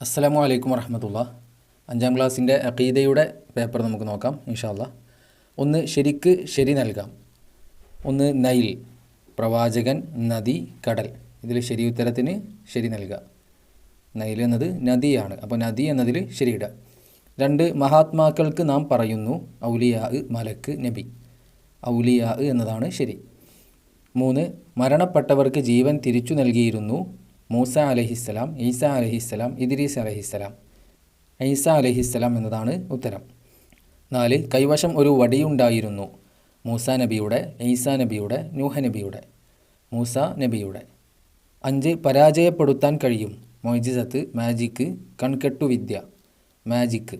അസ്സലാമു അലൈക്കും വറഹമത്തുള്ള. അഞ്ചാം ക്ലാസ്സിന്റെ അഖീദയുടെ പേപ്പർ നമുക്ക് നോക്കാം ഇൻഷാല്ല ഒന്ന് ശരിക്ക് ശരി നൽകാം. ഒന്ന് നൈൽ പ്രവാചകൻ നദി കടൽ. ഇതിൽ ശരി ഉത്തരത്തിന് ശരി നൽകുക. നൈൽ എന്നത് നദിയാണ് അപ്പോൾ നദി എന്നതിൽ ശരിയിടുക രണ്ട് മഹാത്മാക്കൾക്ക് നാം പറയുന്നു ഔലിയാ മലക്ക് നബി. ഔലിയാ എന്നതാണ് ശരി. മൂന്ന് മരണപ്പെട്ടവർക്ക് ജീവൻ തിരിച്ചു നൽകിയിരുന്നു മൂസ അലഹിസ്സലാം ഈസ അലഹിസ്സലാം ഇദ്രീസ് അലഹിസ്സലാം. ഈസ അലഹിസ്സലാം എന്നതാണ് ഉത്തരം. നാല് കൈവശം ഒരു വടിയുണ്ടായിരുന്നു മൂസ നബിയുടെ ഈസ നബിയുടെ നൂഹ നബിയുടെ മൂസ നബിയുടെ. അഞ്ച് പരാജയപ്പെടുത്താൻ കഴിയും. മൊയ്ജിസത്ത് മാജിക്ക് കൺകെട്ടുവിദ്യ മാജിക്ക്.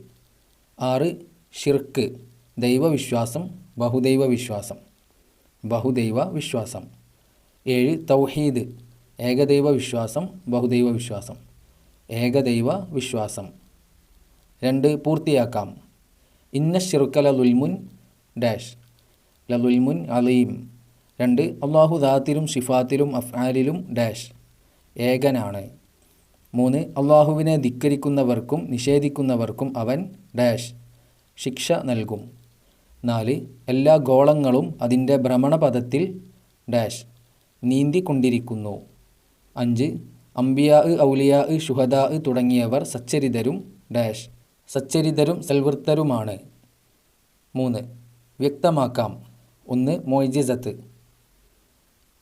ആറ് ഷിർക്ക് ദൈവവിശ്വാസം ബഹുദൈവ വിശ്വാസം ബഹുദൈവ വിശ്വാസം ഏഴ് തൗഹീദ് ഏകദൈവ വിശ്വാസം ബഹുദൈവ വിശ്വാസം. ഏകദൈവ വിശ്വാസം. രണ്ട് പൂർത്തിയാക്കാം. ഇന്ന ഷിർക്കല ലുൽമുൻ ഡാഷ്. ലുൽമുൻ അലീം. രണ്ട് അള്ളാഹു ദാത്തിലും ഷിഫാത്തിലും അഫ്ആലിലും ഡാഷ്. ഏകനാണ്. മൂന്ന് അള്ളാഹുവിനെ ധിക്കരിക്കുന്നവർക്കും നിഷേധിക്കുന്നവർക്കും അവൻ ഡാഷ്. ശിക്ഷ നൽകും. നാല് എല്ലാ ഗോളങ്ങളും അതിന്റെ ഭ്രമണപഥത്തിൽ ഡാഷ്. നീന്തിക്കൊണ്ടിരിക്കുന്നു. അഞ്ച് അംബിയാ ഔലിയാ ഷുഹദാ തുടങ്ങിയവർ സച്ചരിതരും ഡാഷ് സച്ചരിതരും സൽവൃത്തരുമാണ്. മൂന്ന് വ്യക്തമാക്കാം. ഒന്ന് മൊയ്ജിസത്ത്.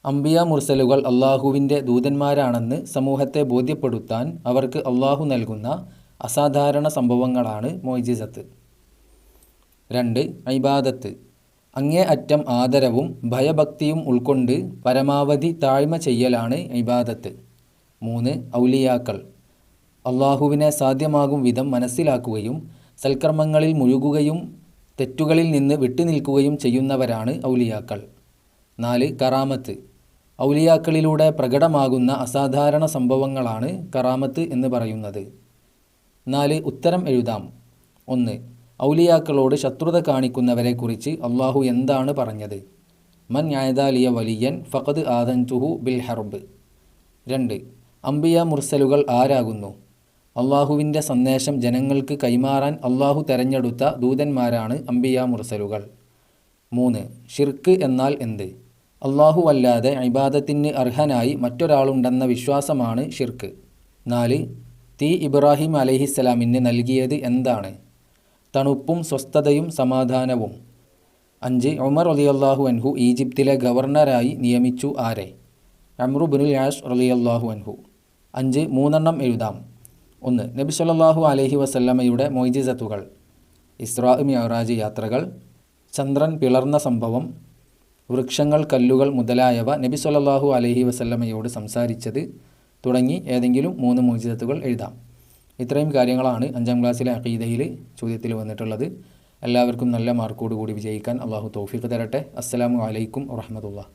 അംബിയ മുർസലുകൾ അള്ളാഹുവിന്റെ ദൂതന്മാരാണെന്ന് സമൂഹത്തെ ബോധ്യപ്പെടുത്താൻ അവർക്ക് അള്ളാഹു നൽകുന്ന അസാധാരണ സംഭവങ്ങളാണ് മൊയ്ജിസത്ത്. രണ്ട് ഐബാദത്ത് അങ്ങേ അറ്റം ആദരവും ഭയഭക്തിയും ഉൾക്കൊണ്ട് പരമാവധി താഴ്മ ചെയ്യലാണ് ഇബാദത്ത്. മൂന്ന് ഔലിയാക്കൾ. അള്ളാഹുവിനെ സാധ്യമാകും വിധം മനസ്സിലാക്കുകയും സൽക്കർമ്മങ്ങളിൽ മുഴുകുകയും തെറ്റുകളിൽ നിന്ന് വിട്ടുനിൽക്കുകയും ചെയ്യുന്നവരാണ് ഔലിയാക്കൾ. നാല് കറാമത്ത്. ഔലിയാക്കളിലൂടെ പ്രകടമാകുന്ന അസാധാരണ സംഭവങ്ങളാണ് കറാമത്ത് എന്ന് പറയുന്നത്. നാല് ഉത്തരം എഴുതാം. ഒന്ന് ഔലിയാക്കളോട് ശത്രുത കാണിക്കുന്നവരെക്കുറിച്ച് അള്ളാഹു എന്താണ് പറഞ്ഞത്? മൻ യായദാലിയ വലിയൻ ഫഖദ് ആദൻതുഹു ബിൽ ഹർബ്. രണ്ട് അംബിയ മുർസലുകൾ ആരാകുന്നു? അള്ളാഹുവിന്റെ സന്ദേശം ജനങ്ങൾക്ക് കൈമാറാൻ അള്ളാഹു തെരഞ്ഞെടുത്ത ദൂതന്മാരാണ് അംബിയ മുർസലുകൾ. മൂന്ന് ഷിർക്ക് എന്നാൽ എന്ത്? അള്ളാഹു അല്ലാതെ ഇബാദത്തിന് അർഹനായി മറ്റൊരാളുണ്ടെന്ന വിശ്വാസമാണ് ഷിർക്ക്. നാല് തീ ഇബ്രാഹിം അലഹിസ്സലാമിന് നൽകിയത് എന്താണ്? തണുപ്പും സ്വസ്ഥതയും സമാധാനവും. അഞ്ച് ഉമർ റലിയല്ലാഹു അൻഹു ഈജിപ്തിലെ ഗവർണറായി നിയമിച്ചു ആരെ? അമ്രുബിനുൽ യാഷ് റലിയല്ലാഹു അൻഹു. അഞ്ച് മൂന്നെണ്ണം എഴുതാം. ഒന്ന് നബി സല്ലാഹു അലഹി വസല്ലമയുടെ മൊയ്ജിസത്തുകൾ. ഇസ്രാ മിയറാജ് യാത്രകൾ. ചന്ദ്രൻ പിളർന്ന സംഭവം. വൃക്ഷങ്ങൾ കല്ലുകൾ മുതലായവ നബി സല്ലാഹു അലഹി വസല്ലമ്മയോട് സംസാരിച്ചത്. തുടങ്ങി ഏതെങ്കിലും മൂന്ന് മോചിതത്തുകൾ എഴുതാം. ഇത്രയും കാര്യങ്ങളാണ് അഞ്ചാം ക്ലാസ്സിലെ അഖീദയിൽ ചോദ്യത്തിൽ വന്നിട്ടുള്ളത്. എല്ലാവർക്കും നല്ല മാർക്കോട് കൂടി വിജയിക്കാൻ അള്ളാഹു തൗഫീഖ് തരട്ടെ. അസ്സലാമു അലൈക്കും വറഹമത്തുള്ള